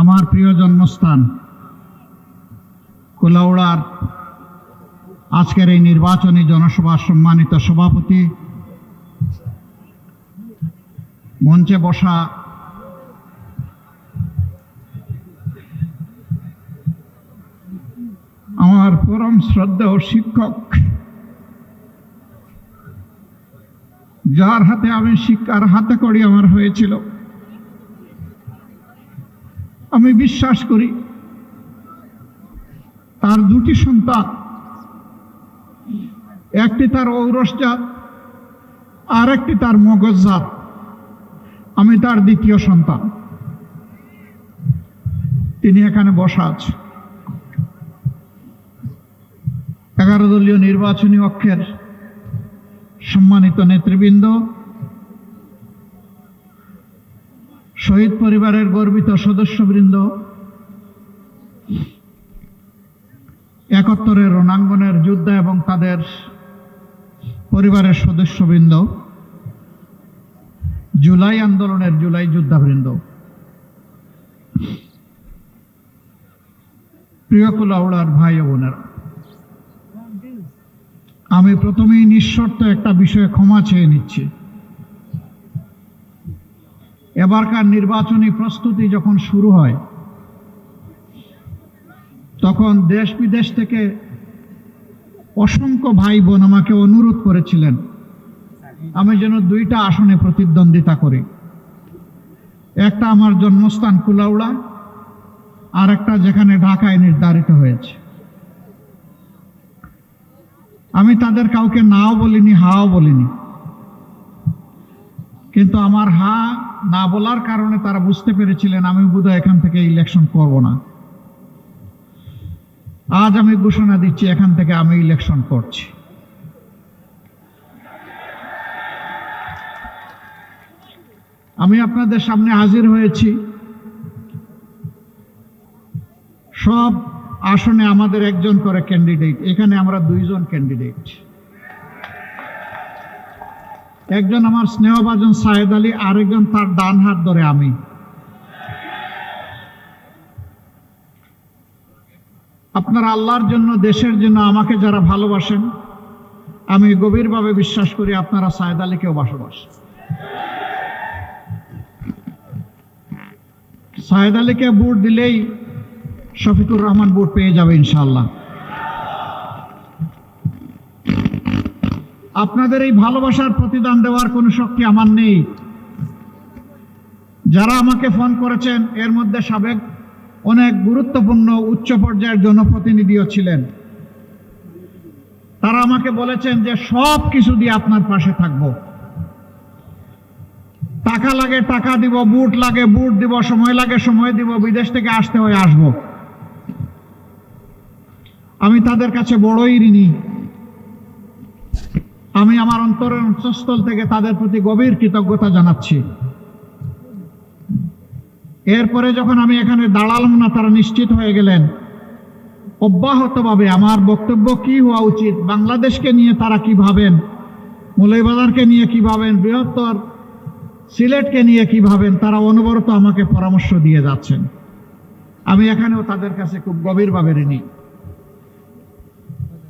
আমার প্রিয় জন্মস্থান কুলাউড়ার আজকের এই নির্বাচনী জনসভার সম্মানিত সভাপতি মঞ্চে বসা আমার পরম শ্রদ্ধা ও শিক্ষক, যার হাতে আমি শিক্ষার হাতে করি আমার হয়েছিল। আমি বিশ্বাস করি, তার দুটি সন্তান, একটি তার ঔরসজাত আর একটি তার মগজজাত আমি তার দ্বিতীয় সন্তান। তিনি এখানে বসা আছে। এগারো দলীয় নির্বাচনী অক্ষের সম্মানিত নেতৃবৃন্দ শহীদ পরিবারের গর্বিত সদস্যবৃন্দ, একাত্তরের রণাঙ্গনের যোদ্ধা এবং তাদের পরিবারের সদস্যবৃন্দ, জুলাই আন্দোলনের জুলাই যোদ্ধাবৃন্দ। প্রিয় কুলাউড়ার ভাই বোনেরা, আমি প্রথমেই নিঃশর্ত একটা বিষয়ে ক্ষমা চেয়ে নিচ্ছি। এবারকার নির্বাচনী প্রস্তুতি যখন শুরু হয়, তখন দেশ বিদেশ থেকে অসংখ্য ভাই বোন আমাকে অনুরোধ করেছিলেন, আমি যেন দুইটা আসনে প্রতিদ্বন্দ্বিতা করি। একটা আমার জন্মস্থান কুলাউড়া আর একটা যেখানে ঢাকায় নির্ধারিত হয়েছে। আমি তাদের কাউকে নাও বলিনি, হাও বলিনি। কিন্তু আমার হা না বলার কারণে তারা বুঝতে পেরেছিলেন আমি বোধহয় এখান থেকে ইলেকশন করব না। আজ আমি ঘোষণা দিচ্ছি, এখান থেকে আমি ইলেকশন করছি। আমি আপনাদের সামনে হাজির হয়েছি। সব আসনে আমাদের একজন করে ক্যান্ডিডেট এখানে আমরা দুইজন ক্যান্ডিডেট একজন আমার স্নেহভাজন সাহেদ আলী, আরেকজন তার ডান হাত ধরে আমি। আপনারা আল্লাহর জন্য, দেশের জন্য আমাকে যারা ভালোবাসেন, আমি গভীরভাবে বিশ্বাস করি আপনারা সাহেদ আলীকেও বসবাস। সাহেদ আলীকে বুট দিলেই শফিকুর রহমান বুট পেয়ে যাবে ইনশাল্লাহ আপনাদের এই ভালোবাসার প্রতিদান দেওয়ার কোনো শক্তি আমার নেই। যারা আমাকে ফোন করেছেন, এর মধ্যে সাবেক অনেক গুরুত্বপূর্ণ উচ্চ পর্যায়ের জনপ্রতিনিধিও ছিলেন। তারা আমাকে বলেছেন যে সব কিছু দিয়ে আপনার পাশে থাকব। টাকা লাগে টাকা দিব, বুট লাগে বুট দিব, সময় লাগে সময় দিব, বিদেশ থেকে আসতে হয়, আসব। আমি তাদের কাছে বড়ই ঋণী। আমি আমার অন্তরের অন্তঃস্থল থেকে তাদের প্রতি গভীর কৃতজ্ঞতা জানাচ্ছি। এরপরে যখন আমি এখানে দাঁড়ালাম না তারা নিশ্চিত হয়ে গেলেন, অব্যাহতভাবে আমার বক্তব্য কি হওয়া উচিত, বাংলাদেশকে নিয়ে তারা কি ভাবেন মৌলবাজারকে নিয়ে কি ভাবেন, বৃহত্তর সিলেটকে নিয়ে কি ভাবেন, তারা অনবরত আমাকে পরামর্শ দিয়ে যাচ্ছেন। আমি এখানেও তাদের কাছে খুব গভীরভাবে ঋণী।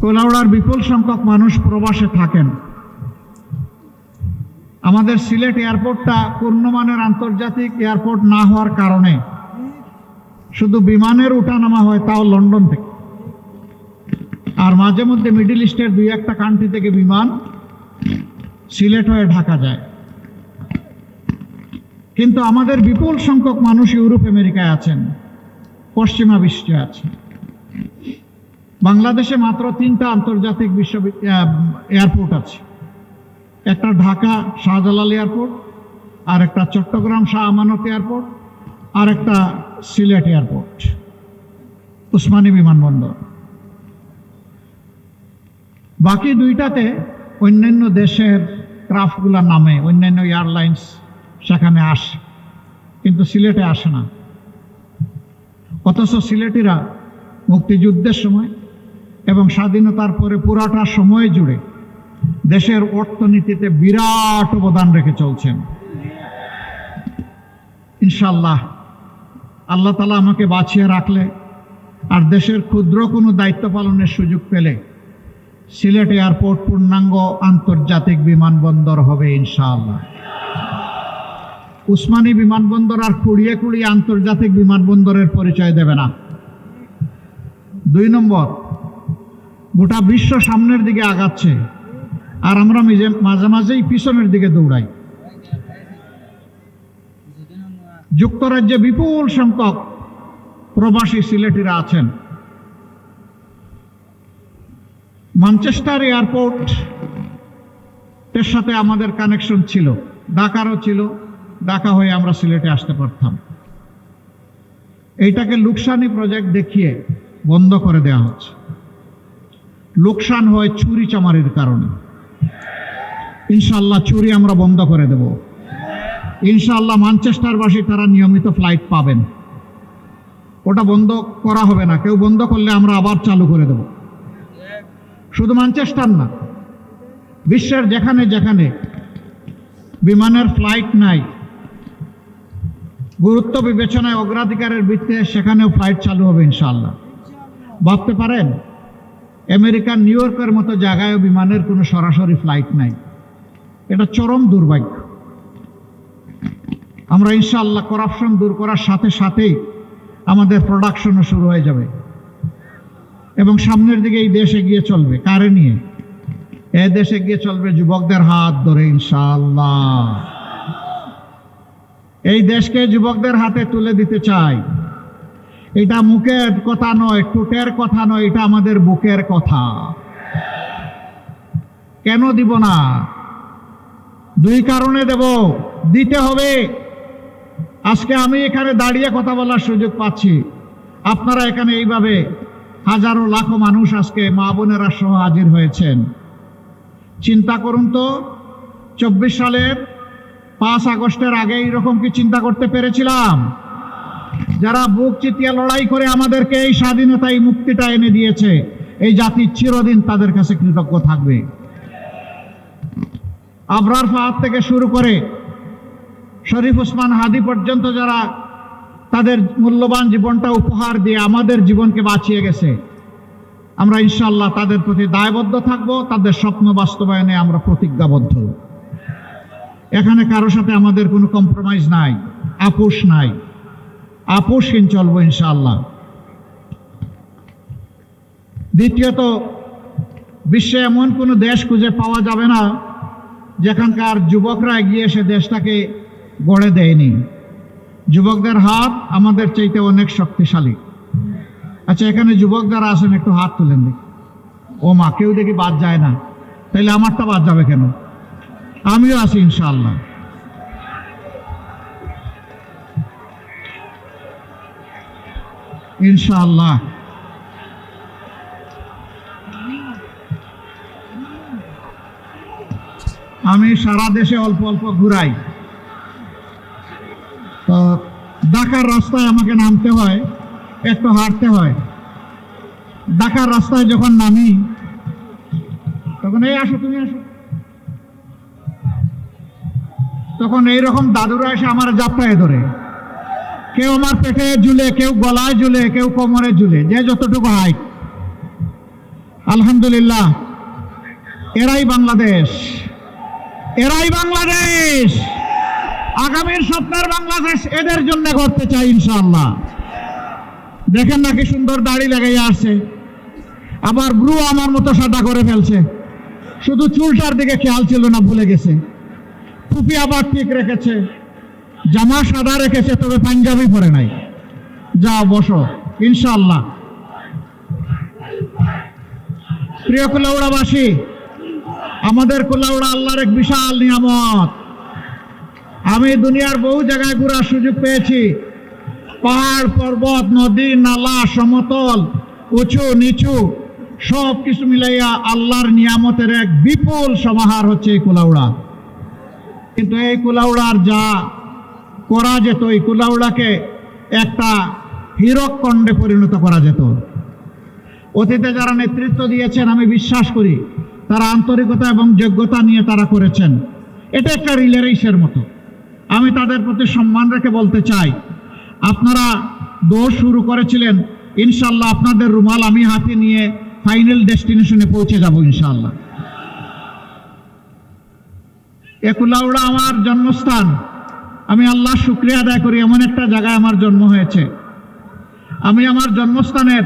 কোলাউড়ার বিপুল সংখ্যক মানুষ প্রবাসে থাকেন। আমাদের সিলেট এয়ারপোর্টটা পূর্ণমানের আন্তর্জাতিক এয়ারপোর্ট না হওয়ার কারণে শুধু বিমানের উঠানামা হয় তাও লন্ডন থেকে। আর মাঝে মধ্যে মিডিল ইস্টের দুই একটা কান্ট্রি থেকে বিমান সিলেট হয়ে ঢাকা যায়। কিন্তু আমাদের বিপুল সংখ্যক মানুষ ইউরোপ, আমেরিকায় আছেন, পশ্চিমা বিশ্বে আছেন। বাংলাদেশে মাত্র তিনটা আন্তর্জাতিক বিশ্ববিদ্যালয় এয়ারপোর্ট আছে। একটা ঢাকা শাহজালাল এয়ারপোর্ট, আর একটা চট্টগ্রাম শাহ আমানত এয়ারপোর্ট, আর একটা সিলেট এয়ারপোর্ট, উসমানী বিমানবন্দর। বাকি দুইটাতে অন্যান্য দেশের ক্রাফটগুলোর নামে অন্যান্য এয়ারলাইন্স সেখানে আসে, কিন্তু সিলেটে আসে না। অথচ সিলেটিরা মুক্তিযুদ্ধের সময় এবং স্বাধীনতার পরে পুরাটা সময় জুড়ে দেশের অর্থনীতিতে বিরাট অবদান রেখে চলছেন। ইনশাল্লাহ আল্লাহ তালা আমাকে বাঁচিয়ে রাখলে আর দেশের ক্ষুদ্র কোনো দায়িত্ব পালনের সুযোগ পেলে সিলেট এয়ারপোর্ট পূর্ণাঙ্গ আন্তর্জাতিক বিমানবন্দর হবে ইনশাআল্লাহ। উসমানী বিমানবন্দর আর কুড়িয়ে কুড়িয়ে আন্তর্জাতিক বিমানবন্দরের পরিচয় দেবে না। দুই নম্বর গোটা বিশ্ব সামনের দিকে আগাচ্ছে। আর আমরা মাঝে মাঝেই পিছনের দিকে দৌড়াই। যুক্তরাজ্যে বিপুল সংখ্যক প্রবাসী সিলেটিরা আছেন। ম্যানচেস্টার এয়ারপোর্ট এর সাথে আমাদের কানেকশন ছিল। ঢাকারও ছিল। ঢাকা হয়ে আমরা সিলেটে আসতে পারতাম। এইটাকে লুকসানি প্রজেক্ট দেখিয়ে বন্ধ করে দেওয়া হচ্ছে। লোকসান হয় চুরি চামারির কারণে। ইনশাল্লাহ চুরি আমরা বন্ধ করে দেব। ইনশাল্লাহ ম্যানচেস্টারবাসী তারা নিয়মিত ফ্লাইট পাবেন। ওটা বন্ধ করা হবে না। কেউ বন্ধ করলে আমরা আবার চালু করে দেব। শুধু মানচেস্টার না, বিশ্বের যেখানে যেখানে বিমানের ফ্লাইট নাই, গুরুত্ব বিবেচনায় অগ্রাধিকারের ভিত্তিতে সেখানেও ফ্লাইট চালু হবে ইনশাল্লাহ ভাবতে পারেন? আমেরিকার নিউ ইয়র্কের মতো জায়গায়ও বিমানের কোনো সরাসরি ফ্লাইট নাই। এটা চরম দুর্ভাগ্য। আমরা ইনশাআল্লাহ করাপশন দূর করার সাথে সাথেই আমাদের প্রোডাকশনও শুরু হয়ে যাবে। এবং সামনের দিকে এই দেশ এগিয়ে চলবে। কারে নিয়ে? এ দেশ এগিয়ে চলবে যুবকদের হাত ধরে ইনশাআল্লাহ। এই দেশকে যুবকদের হাতে তুলে দিতে চাই। এটা মুখের কথা নয় টুটের কথা নয়, এটা আমাদের বুকের কথা। কেন দিব না? দুই কারণে দেব। দিতে হবে, আজকে আমি এখানে দাঁড়িয়ে কথা বলার সুযোগ পাচ্ছি। আপনারা এখানে এইভাবে হাজারো লাখো মানুষ আজকে মা বোনেরা সহ হাজির হয়েছেন। চিন্তা করুন তো, চব্বিশ সালের পাঁচ আগস্টের আগে এইরকম কি চিন্তা করতে পেরেছিলাম? যারা বুক চিতিয়ে লড়াই করে আমাদেরকে এই স্বাধীনতা, এই মুক্তিটা এনে দিয়েছে, এই জাতি চিরদিন তাদের কাছে কৃতজ্ঞ থাকবে। আবরার ফাহাদ থেকে শুরু করে শরীফ ওসমান হাদি পর্যন্ত যারা তাদের মূল্যবান জীবনটা উপহার দিয়ে আমাদের জীবনকে বাঁচিয়ে গেছে, আমরা ইনশাল্লাহ তাদের প্রতি দায়বদ্ধ থাকব, তাদের স্বপ্ন বাস্তবায়নে আমরা প্রতিজ্ঞাবদ্ধ। এখানে কারও সাথে আমাদের কোনো কম্প্রোমাইজ নাই, আপোষ নাই। আপোষহীন চলবো ইনশাআল্লাহ। দ্বিতীয়ত, বিশ্বে এমন কোনো দেশ খুঁজে পাওয়া যাবে না, যেখানকার যুবকরা এগিয়ে এসে দেশটাকে গড়ে দেয়নি। যুবকদের হাত আমাদের চাইতে অনেক শক্তিশালী। আচ্ছা এখানে যুবক আছেন, একটু হাত তুলেন দেখি। ও মা, কেউ দেখি বাদ যায় না। তাইলে আমারটা বাদ যাবে কেন? আমিও আছি ইনশাআল্লাহ। ইনশাআল্লাহ। আমি সারা দেশে অল্প অল্প ঘুরাই। তো ঢাকার রাস্তায় আমাকে নামতে হয়, একটু হাঁটতে হয়। ঢাকার রাস্তায় যখন নামি, তখন, এই আসো, তুমি আসো। তখন এইরকম দাদুরা এসে আমার জাপটায় ধরে। কেউ আমার পেটে ঝুলে, কেউ গলায় ঝুলে, কেউ কোমরে ঝুলে, যে যতটুকু হাইট আলহামদুলিল্লাহ, এরাই বাংলাদেশ। এরাই বাংলাদেশ। আগামীর স্বপ্নের বাংলাদেশ এদের জন্য করতে চাই ইনশাল্লাহ দেখেন নাকি সুন্দর দাড়ি লাগাই আসছে। আবার ব্রু আমার মতো সাদা করে ফেলছে। শুধু চুলটার দিকে খেয়াল ছিল না, ভুলে গেছে। টুপি আবার ঠিক রেখেছে। জামা সাদা রেখেছে, তবে পাঞ্জাবি পরে নাই। যাও বসো, ইনশাআল্লাহ। প্রিয় কুলাউড়াবাসী, আমাদের কুলাউড়া আল্লাহর এক বিশাল নিয়ামত। আমি দুনিয়ার বহু জায়গায় ঘোরার সুযোগ পেয়েছি। পাহাড়, পর্বত, নদী, নালা, সমতল, উঁচু, নিচু, সব কিছু মিলাইয়া আল্লাহর নিয়ামতের এক বিপুল সমাহার হচ্ছে এই কুলাউড়া। কিন্তু এই কুলাউড়ার যা করা যেত এই কুলাউড়াকে একটা হীরক কণ্ডে পরিণত করা যেত। অতীতে যারা নেতৃত্ব দিয়েছেন, আমি বিশ্বাস করি, তারা আন্তরিকতা এবং যোগ্যতা নিয়ে তারা করেছেন। এটা একটা রিলে রেসের মতো। আমি তাদের প্রতি সম্মান রেখে বলতে চাই, আপনারা দৌড় শুরু করেছিলেন ইনশাল্লাহ আপনাদের রুমাল আমি হাতে নিয়ে ফাইনাল ডেস্টিনেশনে পৌঁছে যাব ইনশাল্লাহ একুলাউড়া আমার জন্মস্থান। আমি আল্লাহ শুক্রিয়া আদায় করি, এমন একটা জায়গায় আমার জন্ম হয়েছে। আমি আমার জন্মস্থানের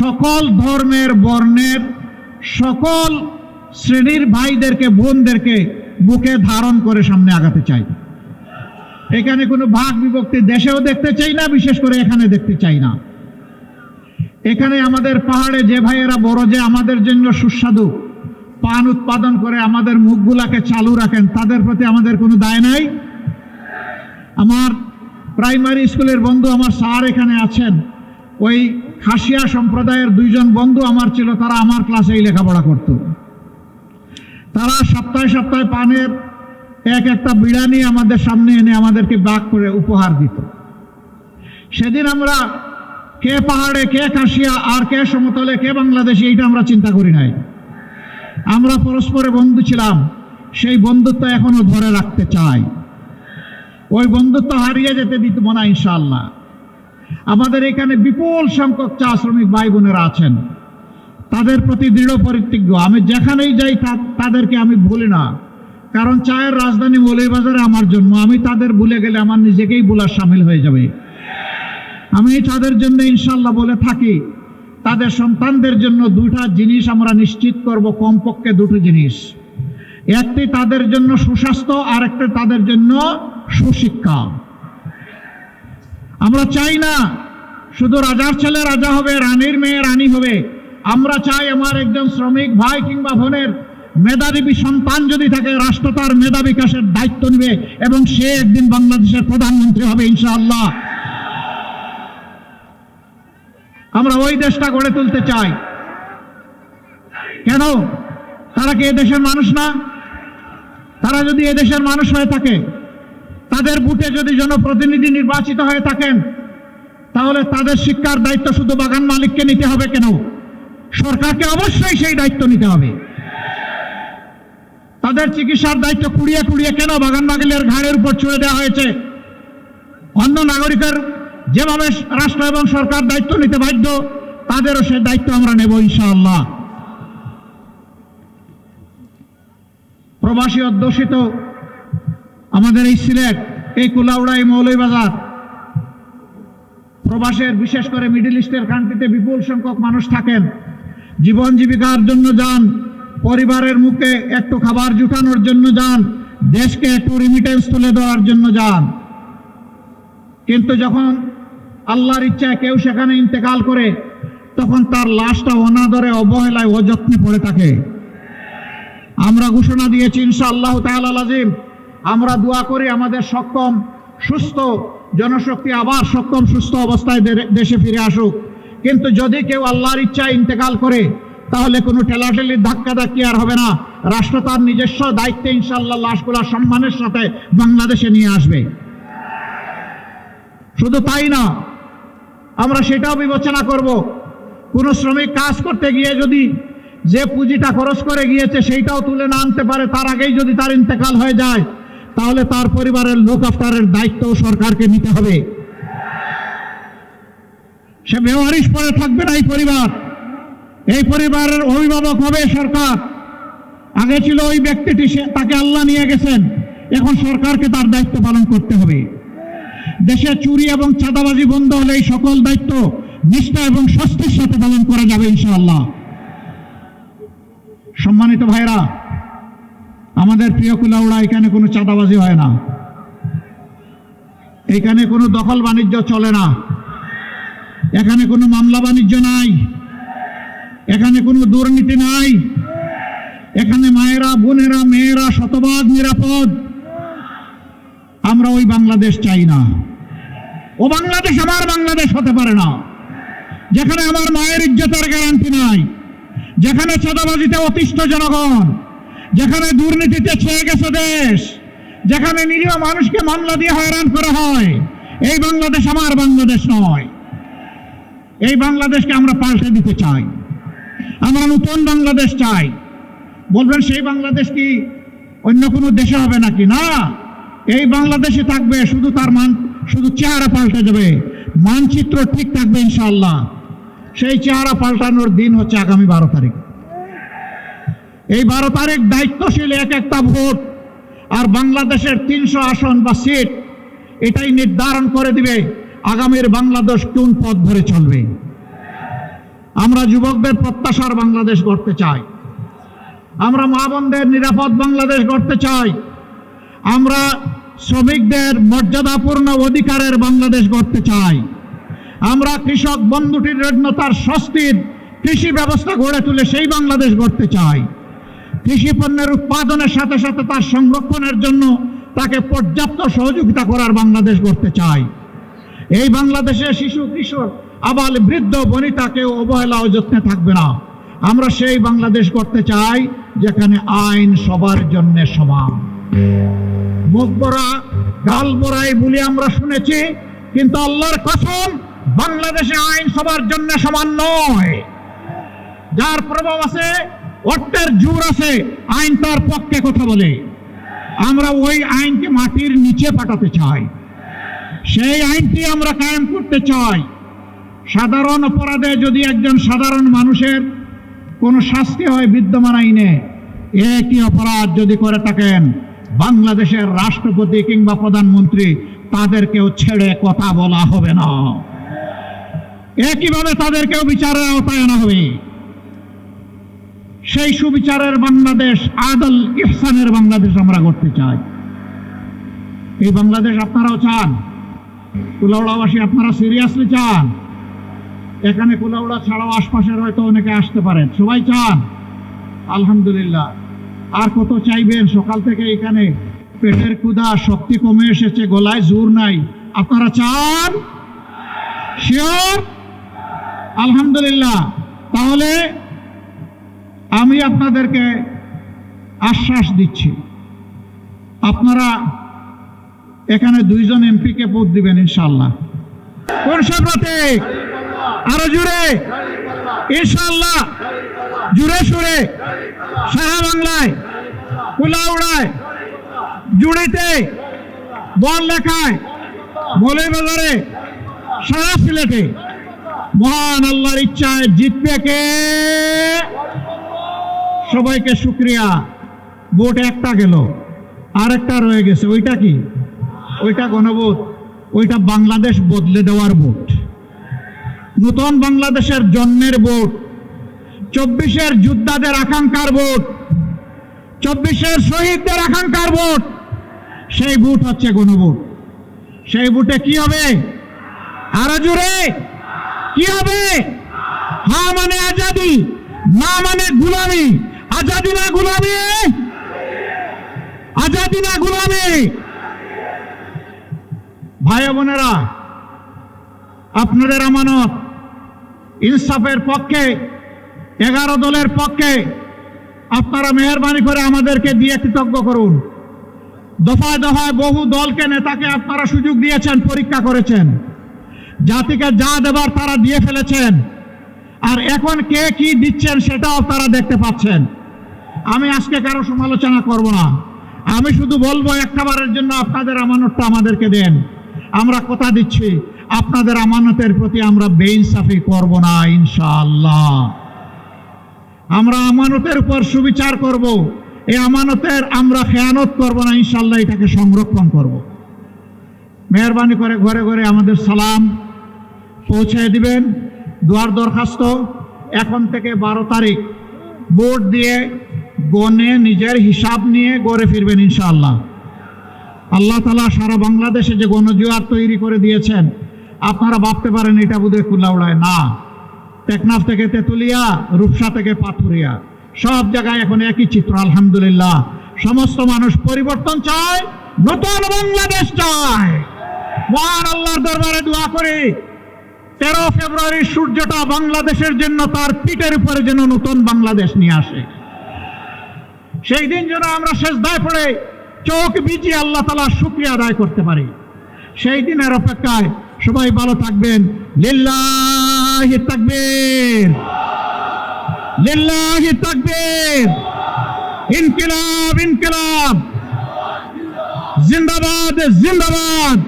সকল ধর্মের বর্ণের সকল শ্রেণির ভাইদেরকে, বোনদেরকে বুকে ধারণ করে সামনে আগাতে চাই। এখানে কোনো ভাগ বিভক্তি দেশেও দেখতে চাই না, বিশেষ করে এখানে দেখতে চাই না। এখানে আমাদের পাহাড়ে যে ভাইয়েরা বড়, যে আমাদের জন্য সুস্বাদু পান উৎপাদন করে, আমাদের মুখগুলাকে চালু রাখেন, তাদের প্রতি আমাদের কোনো দায় নাই। আমার প্রাইমারি স্কুলের বন্ধু আমার স্যার এখানে আছেন। ওই খাসিয়া সম্প্রদায়ের দুইজন বন্ধু আমার ছিল, তারা আমার ক্লাসেই লেখাপড়া করত। তারা সপ্তাহে সপ্তাহে পানের এক একটা বিড়ানি আমাদের সামনে এনে আমাদেরকে বাক করে উপহার দিত। সেদিন আমরা কে পাহাড়ে, কে কাশিয়া আর কে সমতলে, কে বাংলাদেশে, এইটা আমরা চিন্তা করি নাই। আমরা পরস্পরে বন্ধু ছিলাম, সেই বন্ধুত্ব এখনও ধরে রাখতে চাই। ওই বন্ধুত্ব হারিয়ে যেতে দিত না ইনশাল্লাহ আমাদের এখানে বিপুল সংখ্যক চা শ্রমিক ভাই বোনেরা আছেন। তাদের প্রতি দৃঢ় পরিতিজ্ঞ আমি যেখানেই যাই তাদেরকে আমি ভুলি না। কারণ চায়ের রাজধানী মৌলভীবাজারে আমার জন্ম। আমি তাদের ভুলে গেলে আমার নিজেকেই ভুলার সামিল হয়ে যাবে। আমি তাদের জন্য ইনশাল্লাহ বলে থাকি, তাদের সন্তানদের জন্য দুটা জিনিস আমরা নিশ্চিত করব, কমপক্ষে দুটো জিনিস। একটি তাদের জন্য সুস্বাস্থ্য আর একটি তাদের জন্য সুশিক্ষা। আমরা চাই না শুধু রাজার ছেলে রাজা হবে, রানীর মেয়ে রানী হবে। আমরা চাই আমার একজন শ্রমিক ভাই কিংবা বোনের মেধাবী সন্তান যদি থাকে, রাষ্ট্র তার মেধা বিকাশের দায়িত্ব নেবে এবং সে একদিন বাংলাদেশের প্রধানমন্ত্রী হবে ইনশাআল্লাহ। আমরা ওই দেশটা গড়ে তুলতে চাই। কেন? তারা কি এ দেশের মানুষ না? তারা যদি এদেশের মানুষ হয়ে থাকে, তাদের বুথে যদি জনপ্রতিনিধি নির্বাচিত হয়ে থাকেন, তাহলে তাদের শিক্ষার দায়িত্ব শুধু বাগান মালিককে নিতে হবে কেন? সরকারকে অবশ্যই সেই দায়িত্ব নিতে হবে। তাদের চিকিৎসার দায়িত্ব কুড়িয়ে কুড়িয়ে কেন বাগান বাগিলের ঘাড়ের উপর ছুড়ে দেওয়া হয়েছে? অন্য নাগরিকের যেভাবে রাষ্ট্র এবং সরকার দায়িত্ব নিতে বাধ্য, তাদেরও সেই দায়িত্ব আমরা নেব ইনশাআল্লাহ। প্রবাসী অধ্যুষিত আমাদের এই সিলেট, এই কুলাউড়া, এই মৌলভীবাজার। প্রবাসের বিশেষ করে মিডল ইস্টের কান্ট্রিতে বিপুল সংখ্যক মানুষ থাকেন। জীবন জীবিকার জন্য যান, পরিবারের মুখে একটু খাবার জুটানোর জন্য যান, দেশকে একটু রিমিটেন্স তুলে দেওয়ার জন্য যান। কিন্তু যখন আল্লাহর ইচ্ছায় কেউ সেখানে ইন্তেকাল করে, তখন তার লাশটা অনাদরে, অবহেলায়, অযত্নে পড়ে থাকে। আমরা ঘোষণা দিয়েছি, ইনশাআল্লাহ তাআলা আমরা দোয়া করি আমাদের সক্ষম, সুস্থ জনশক্তি আবার সক্ষম, সুস্থ অবস্থায় দেশে ফিরে আসুক। কিন্তু যদি কেউ আল্লাহর ইচ্ছায় ইন্তেকাল করে, তাহলে কোনো ঠেলাঠেলির ধাক্কা ধাক্কি আর হবে না। রাষ্ট্র তার নিজস্ব দায়িত্বে ইনশাআল্লাহ লাশগুলা সম্মানের সাথে বাংলাদেশে নিয়ে আসবে। শুধু তাই না, আমরা সেটাও বিবেচনা করব। কোনো শ্রমিক কাজ করতে গিয়ে যদি যে পুঁজিটা খরচ করে গিয়েছে সেইটাও তুলে না আনতে পারে, তার আগেই যদি তার ইন্তেকাল হয়ে যায়, তাহলে তার পরিবারের লোক আফতারের দায়িত্ব সরকারকে নিতে হবে। সে বেওয়ারিশ পরে থাকবে না এই পরিবার। এই পরিবারের অভিভাবক হবে সরকার। আগে ছিল ওই ব্যক্তিটি, সে তাকে আল্লাহ নিয়ে গেছেন। এখন সরকারকে তার দায়িত্ব পালন করতে হবে। দেশে চুরি এবং চাঁদাবাজি বন্ধ হলে এই সকল দায়িত্ব নিষ্ঠা এবং স্বস্তির সাথে পালন করা যাবে ইনশাআল্লাহ। সম্মানিত ভাইরা, আমাদের প্রিয় কুলাউড়া এখানে কোনো চাঁদাবাজি হয় না। এখানে কোনো দখল বাণিজ্য চলে না। এখানে কোনো মামলা বাণিজ্য নাই। এখানে কোনো দুর্নীতি নাই। এখানে মায়েরা, বোনেরা, মেয়েরা শতভাগ নিরাপদ। আমরা ওই বাংলাদেশ চাই না। ও বাংলাদেশ আমার বাংলাদেশ হতে পারে না। যেখানে আমার মায়ের ইজ্জতের গ্যারান্টি নাই। যেখানে চাঁদাবাজিতে অতিষ্ঠ জনগণ, যেখানে দুর্নীতিতে ছেয়ে গেছে দেশ, যেখানে নিরীহ মানুষকে মামলা দিয়ে হয়রান করা হয়, এই বাংলাদেশ আমার বাংলাদেশ নয়। এই বাংলাদেশকে আমরা পাল্টে দিতে চাই। আমরা নতুন বাংলাদেশ চাই। বলবেন, সেই বাংলাদেশ কি অন্য কোনো দেশে হবে নাকি? না, এই বাংলাদেশে থাকবে, শুধু তার মান, শুধু চেহারা পাল্টে যাবে মানচিত্র ঠিক থাকবে ইনশাআল্লাহ। সেই চেহারা পাল্টানোর দিন হচ্ছে আগামী বারো তারিখ। এই বারো তারিখ দায়িত্বশীল এক একটা ভোট আর বাংলাদেশের তিনশো আসন বা সিট এটাই নির্ধারণ করে দিবে আগামীর বাংলাদেশ কোন পথ ধরে চলবে। আমরা যুবকদের প্রত্যাশার বাংলাদেশ গড়তে চাই। আমরা মা বোনদের নিরাপদ বাংলাদেশ গড়তে চাই। আমরা শ্রমিকদের মর্যাদাপূর্ণ অধিকারের বাংলাদেশ গড়তে চাই। আমরা কৃষক বন্ধুটির জন্য তার স্বস্তির কৃষি ব্যবস্থা গড়ে তুলে সেই বাংলাদেশ গড়তে চাই। কৃষি পণ্যের উৎপাদনের সাথে সাথে তার সংরক্ষণের জন্য তাকে পর্যাপ্ত সহযোগিতা করার বাংলাদেশ গড়তে চাই। এই বাংলাদেশে শিশু কিশোর আবাল, বৃদ্ধ, বনিতা কেউ অবহেলা যত্নে থাকবে না। আমরা সেই বাংলাদেশ করতে চাই যেখানে আইন সবার জন্য সমান। মুখ বড়া গাল বড়াই বলে আমরা শুনেছি, কিন্তু আল্লাহর কসম বাংলাদেশে আইন সবার জন্য সমান নয়। যার প্রভাব আছে, অর্থের জোর আছে, আইন তার পক্ষে কথা বলে। আমরা ওই আইনকে মাটির নিচে পাঠাতে চাই। সেই আইনটি আমরা কায়েম করতে চাই। সাধারণ অপরাধে যদি একজন সাধারণ মানুষের কোনো শাস্তি হয় বিদ্যমান আইনে একই অপরাধ যদি করে থাকেন, বাংলাদেশের রাষ্ট্রপতি কিংবা প্রধানমন্ত্রী, তাদেরকেও ছেড়ে কথা বলা হবে না। একইভাবে তাদেরকেও বিচারের আওতায় আনা হবে। সেই সুবিচারের বাংলাদেশ আদল ইহসানের বাংলাদেশ আমরা করতে চাই। এই বাংলাদেশ আপনারাও চান। কুলাউড়াবাসী আপনারা সিরিয়াসলি চান। এখানে কুলাউড়া ছাড়াও আশপাশের হয়তো অনেকে আসতে পারেন। সবাই চান। আলহামদুলিল্লাহ। আর কত চাইবেন? সকাল থেকে এখানে পেটের ক্ষুধা, শক্তি কমে এসেছে, গলায় জোর নাই। আপনারা চান? শিওর আলহামদুলিল্লাহ। তাহলে আমি আপনাদেরকে আশ্বাস দিচ্ছি। আপনারা এখানে দুইজন এমপিকে ভোট দিবেন ইনশাল্লাহ কোন সাথে আরও জুড়ে ইনশাল্লাহ জুড়ে সুরে। সারা বাংলায়। কুলাউড়ায়। জুড়িতে। বল লেখায় বলে বাজারে সারা সিলেটে। মহান আল্লাহর ইচ্ছায় জিতবে কে? সবাইকে শুক্রিয়া। ভোট একটা গেল আর একটা রয়ে গেছে। ওইটা কি? ওইটা গণভোট। ওইটা বাংলাদেশ বদলে দেওয়ার ভোট। নতুন বাংলাদেশের জন্মের ভোট, চব্বিশের যোদ্ধাদের আকাঙ্ক্ষার ভোট, চব্বিশের শহীদদের আকাঙ্ক্ষার ভোট, সেই ভোট হচ্ছে গণভোট। সেই ভোটে কি হবে? আরও জুড়ে কি হবে? হা মানে আজাদি, না মানে গুলামি। আজাদি না গুলামি? আজাদি না গুলামি? ভাই বোনেরা, আপনাদের আমানত ইনসাফের পক্ষে, এগারো দলের পক্ষে আপনারা মেহরবানি করে আমাদেরকে দিয়ে কৃতজ্ঞ করুন। দফায় দফায় বহু দলকে নেতাকে আপনারা সুযোগ দিয়েছেন, পরীক্ষা করেছেন। জাতিকে যা দেবার তারা দিয়ে ফেলেছেন। আর এখন কে কি দিচ্ছেন সেটাও তারা দেখতে পাচ্ছেন। আমি আজকে কারও সমালোচনা করব না। আমি শুধু বলব একটাবারের জন্য আপনাদের আমানতটা আমাদেরকে দেন। আমরা কথা দিচ্ছি, আপনাদের আমানতের প্রতি আমরা বেইনসাফি করব না, ইনশাআল্লাহ। আমরা আমানতের উপর সুবিচার করব। এই আমানতের আমরা খেয়ানত করব না, ইনশাআল্লাহ এটাকে সংরক্ষণ করব। মেহরবানি করে ঘরে ঘরে আমাদের সালাম। পৌঁছে দিবেন। দুয়ার দরখাস্ত এখন থেকে বারো তারিখ। ভোট দিয়ে গনে নিজের হিসাব নিয়ে গড়ে ফিরবেন ইনশাআল্লাহ। আল্লাহ তালা সারা বাংলাদেশে যে গণজুয়ার তৈরি করে দিয়েছেন, আপনারা ভাবতে পারেন এটা বোধহয় কুলাউড়ায় না। টেকনাফ থেকে তেতুলিয়া, রূপসা থেকে পাথুরিয়া। সব জায়গায় এখন একই চিত্র, আলহামদুলিল্লাহ। সমস্ত মানুষ পরিবর্তন চায়, নতুন বাংলাদেশ চায়। মহান আল্লাহর দরবারে দোয়া করি। তেরো ফেব্রুয়ারি সূর্যটা বাংলাদেশের জন্য তার পিঠের উপরে যেন নতুন বাংলাদেশ নিয়ে আসে। সেই দিন যেন আমরা শেষ দায় পড়ে চোখ বিজিয়ে আল্লাহ তালা শুক্রিয়া আদায় করতে পারি। সেই দিনের অপেক্ষায় সবাই ভালো থাকবেন। লিল্লাহি তাকবীর। লিল্লাহি তাকবীর। ইনকিলাব ইনকিলাব। জিন্দাবাদ জিন্দাবাদ।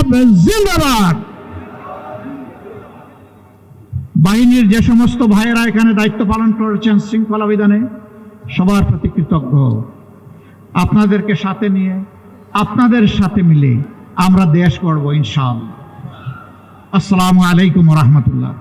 ইনকেলাব জিন্দাবাদ। বাহিনীর যে সমস্ত ভাইয়েরা এখানে দায়িত্ব পালন করেছেন শৃঙ্খলা বিধানে, সবার প্রতি কৃতজ্ঞ। আপনাদেরকে সাথে নিয়ে, আপনাদের সাথে মিলে আমরা দেশ গড়ব ইনশাআল্লাহ। আসসালামু আলাইকুম রহমতুল্লাহ।